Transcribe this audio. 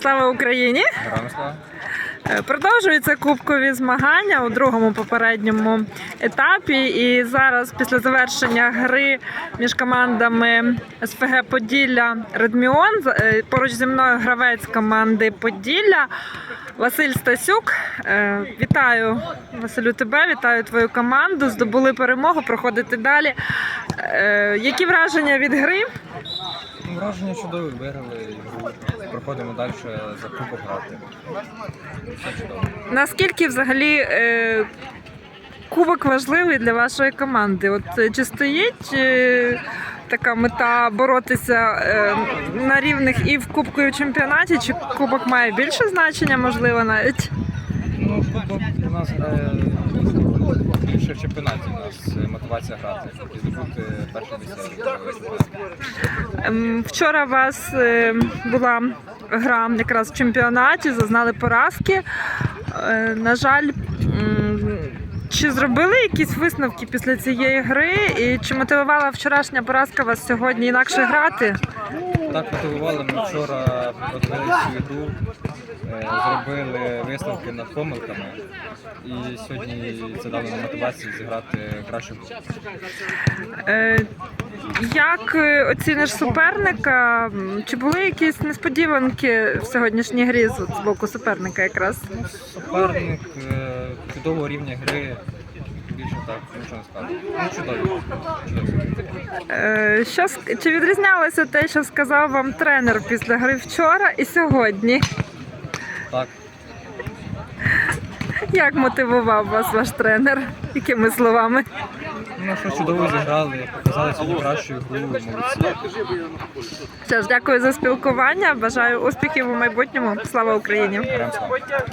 Слава Україні! Слава. Е, Продовжуються кубкові змагання у другому попередньому етапі. І зараз, після завершення гри між командами СФГ Поділля Редміон, е, поруч зі мною гравець команди Поділля Василь Стасюк. Е, Вітаю Василю тебе, вітаю твою команду. Здобули перемогу, проходити далі. Які враження від гри? Враження чудові, виграли ігру. Проходимо далі за кубок грати. Все чудово. Наскільки взагалі е, кубок важливий для вашої команди? От е, чи стоїть е, така мета боротися е, на рівних і в кубку, і в чемпіонаті? Чи кубок має більше значення, можливо, навіть? Ну, кубок у нас грає більше в чемпіонаті. У нас е, мотивація грати і здобути перше місце. Ем, Вчора у вас е, була гра якраз в чемпіонаті, зазнали поразки. Е, На жаль, чи зробили якісь висновки після цієї гри? І чи мотивувала вчорашня поразка вас сьогодні інакше грати? Так мотивували. Ми вчора подивилися цю ігру, е, зробили висновки над помилками. І сьогодні це дало нам мотивацію зіграти краще. Е, Як е, оціниш суперника? Чи були якісь несподіванки в сьогоднішній грі з боку суперника якраз? Ну, суперник чудового рівня гри. Більше так, нічого не скажу. Ну, чудові. Е, Що чи відрізнялося те, що сказав вам тренер після гри вчора і сьогодні? Так, Як мотивував вас ваш тренер? Якими словами? ну що чудово зіграли, показали сьогодні кращу гру, молодці. Що ж, дякую за спілкування. Бажаю успіхів у майбутньому. Слава Україні!